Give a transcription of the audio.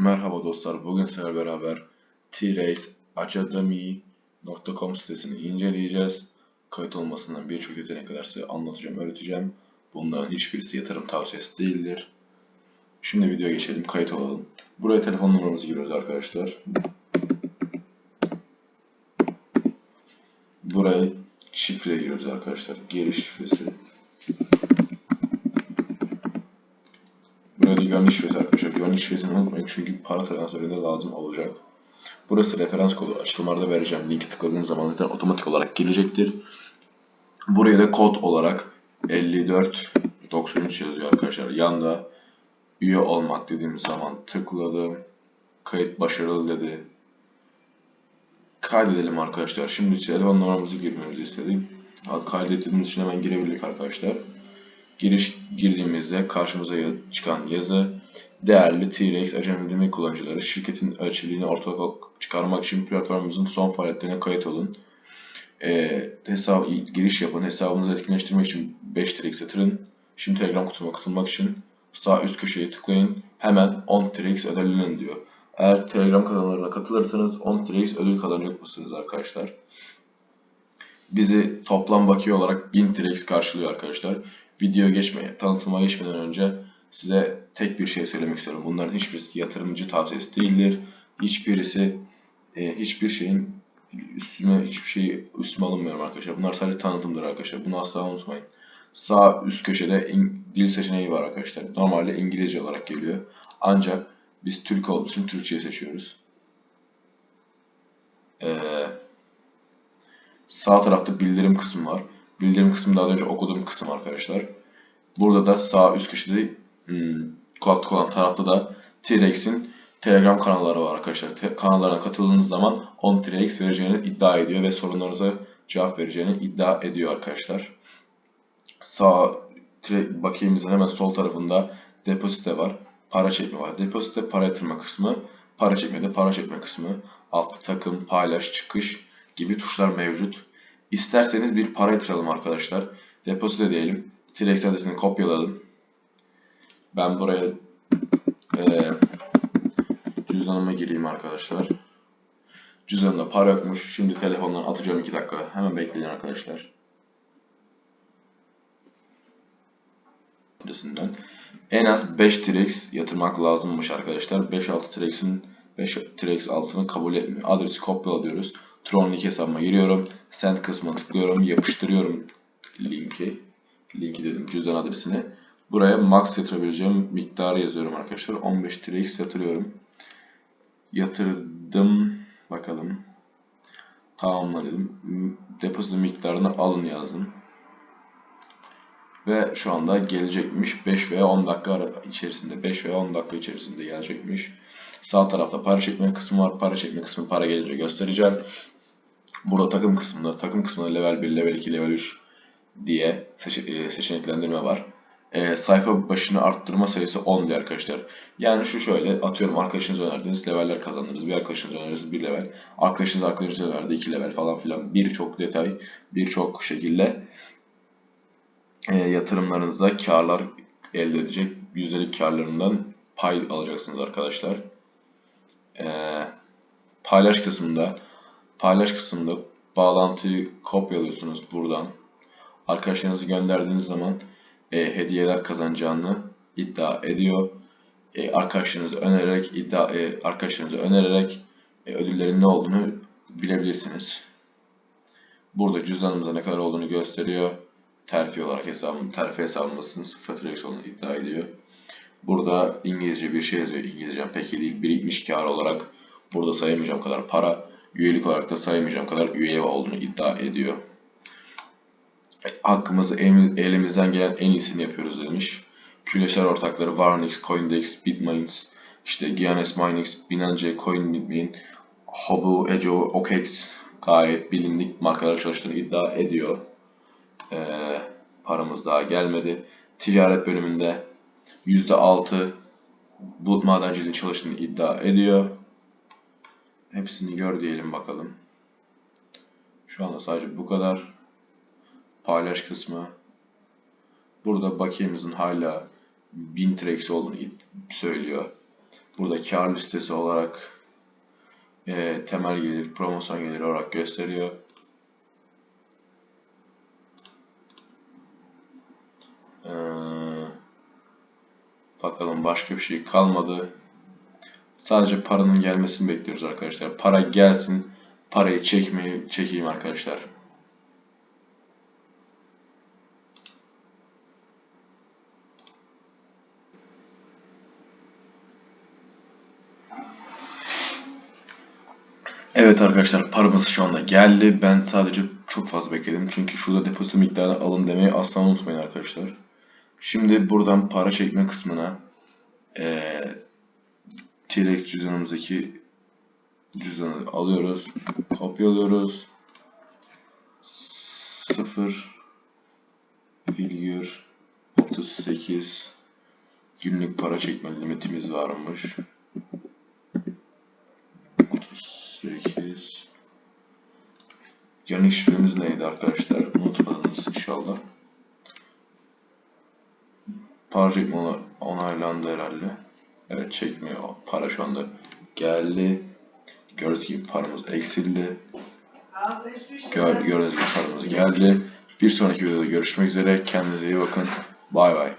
Merhaba dostlar, bugün sizlerle beraber traceacademy.com sitesini inceleyeceğiz. Kayıt olmasından birçok yetenekler size anlatacağım, öğreteceğim. Bunların hiçbirisi yatırım tavsiyesi değildir. Şimdi videoya geçelim, kayıt olalım. Buraya telefon numaramızı giriyoruz arkadaşlar. Buraya şifre giriyoruz arkadaşlar, giriş şifresi. Buraya da güvenlik şifresi arkadaşlar. Güvenlik şifresini unutmayın çünkü para transferinde lazım olacak. Burası referans kodu. Açıklamalarda vereceğim. Linki tıkladığınız zaman zaten otomatik olarak gelecektir. Buraya da kod olarak 5493 yazıyor arkadaşlar. Yanda üye olmak dediğimiz zaman tıkladım. Kayıt başarılı dedi. Kaydedelim arkadaşlar. Şimdi telefon numaramızı girmemizi istedik. Kaydettiğimiz için hemen girebildik arkadaşlar. Giriş girdiğimizde karşımıza çıkan yazı değerli T-Rex acemiliği kullanıcıları şirketin ölçeliğini ortaya çıkarmak için platformumuzun son faaliyetlerine kayıt olun. Ee, hesap, giriş yapın. Hesabınızı etkinleştirmek için 5 T-Rex yatırın. Şimdi Telegram kutuma katılmak için sağ üst köşeye tıklayın. Hemen 10 T-Rex ödüllenin diyor. Eğer Telegram kanallarına katılırsanız 10 T-Rex ödül kazanacak mısınız arkadaşlar? Bizi toplam bakiye olarak 1000 T-Rex karşılıyor arkadaşlar video geçmeye, tanıtıma geçmeden önce size tek bir şey söylemek istiyorum. Bunların hiçbirisi yatırımcı tavsiyesi değildir. Hiçbirisi e, hiçbir şeyin üstüme hiçbir şey üstüme alınmıyorum arkadaşlar. Bunlar sadece tanıtımdır arkadaşlar. Bunu asla unutmayın. Sağ üst köşede in, dil seçeneği var arkadaşlar. Normalde İngilizce olarak geliyor. Ancak biz Türk olduğu için Türkçeyi seçiyoruz. Ee, sağ tarafta bildirim kısmı var. Bildirim kısmı daha önce okuduğum kısım arkadaşlar. Burada da sağ üst köşede hmm, kulaklık olan tarafta da T-Rex'in Telegram kanalları var arkadaşlar. Te kanallarına katıldığınız zaman 10 T-Rex vereceğini iddia ediyor ve sorunlarınıza cevap vereceğini iddia ediyor arkadaşlar. Sağ bakiyemizin hemen sol tarafında depozite var. Para çekme var. Depozite para yatırma kısmı. Para çekmede para çekme kısmı. Alt takım, paylaş, çıkış gibi tuşlar mevcut. İsterseniz bir para yatıralım arkadaşlar. Depozito diyelim. T-Rex adresini kopyaladım. Ben buraya e, cüzdanıma gireyim arkadaşlar. Cüzdanımda para yokmuş. Şimdi telefondan atacağım 2 dakika. Hemen bekleyin arkadaşlar. adresinden. En az 5 T-Rex yatırmak lazımmış arkadaşlar. 5-6 T-Rex'in 5 T-Rex altını kabul etmiyor. Adresi kopyala diyoruz. Tron hesabıma giriyorum. Send kısmına tıklıyorum. Yapıştırıyorum linki. Linki dedim cüzdan adresini. Buraya max yatırabileceğim miktarı yazıyorum arkadaşlar. 15 TRX yatırıyorum. Yatırdım. Bakalım. Tamamla dedim. Depozito miktarını alın yazdım. Ve şu anda gelecekmiş 5 veya 10 dakika içerisinde 5 veya 10 dakika içerisinde gelecekmiş. Sağ tarafta para çekme kısmı var. Para çekme kısmı para gelince göstereceğim. Burada takım kısmında takım kısmında level 1, level 2, level 3 diye seçe e, seçeneklendirme var. E, sayfa başını arttırma sayısı 10 diye arkadaşlar. Yani şu şöyle atıyorum arkadaşınız önerdiğiniz leveller kazandınız. Bir arkadaşınız önerdiğiniz bir level. Arkadaşınız arkadaşınız önerdi 2 level falan filan. Birçok detay, birçok şekilde e, yatırımlarınızda karlar elde edecek. Yüzdelik karlarından pay alacaksınız arkadaşlar. E, paylaş kısmında paylaş kısmında bağlantıyı kopyalıyorsunuz buradan. Arkadaşlarınızı gönderdiğiniz zaman e, hediyeler kazanacağını iddia ediyor. E, arkadaşlarınızı önererek iddia e, arkadaşlarınızı önererek e, ödüllerin ne olduğunu bilebilirsiniz. Burada cüzdanımıza ne kadar olduğunu gösteriyor. Terfi olarak hesabın terfi hesabımızın sıfır olduğunu iddia ediyor. Burada İngilizce bir şey yazıyor. İngilizcem pek iyi değil. Birikmiş kar olarak burada sayamayacağım kadar para. Üyelik olarak da sayamayacağım kadar üye olduğunu iddia ediyor. Hakkımızı elimizden gelen en iyisini yapıyoruz demiş. Küresel ortakları Varnix, Coindex, Bitmains, işte Giannis Minex, Binance, CoinBitmain, Hobu, Ejo, OKEx gayet bilindik markalar çalıştığını iddia ediyor. Ee, paramız daha gelmedi. Ticaret bölümünde %6 bulut madenciliği çalıştığını iddia ediyor. Hepsini gör diyelim bakalım. Şu anda sadece bu kadar. Paylaş kısmı. Burada bakiyemizin hala 1000 TRX olduğunu söylüyor. burada kar listesi olarak e, temel gelir, promosyon geliri olarak gösteriyor. Ee, bakalım başka bir şey kalmadı. Sadece paranın gelmesini bekliyoruz arkadaşlar. Para gelsin, parayı çekmeyi çekeyim arkadaşlar. Evet arkadaşlar paramız şu anda geldi. Ben sadece çok fazla bekledim. Çünkü şurada depozito miktarı alın demeyi asla unutmayın arkadaşlar. Şimdi buradan para çekme kısmına eee T-Rex cüzdanımızdaki cüzdanı alıyoruz. Kopyalıyoruz. 0 virgül 38 günlük para çekme limitimiz varmış. 38 Yanlış şifremiz neydi arkadaşlar? Unutmadınız inşallah. Para çekme ona- onaylandı herhalde. Evet çekmiyor. Para şu anda geldi. Gördüğünüz gibi paramız eksildi. Gör, gördüğünüz gibi paramız geldi. Bir sonraki videoda görüşmek üzere. Kendinize iyi bakın. Bay bay.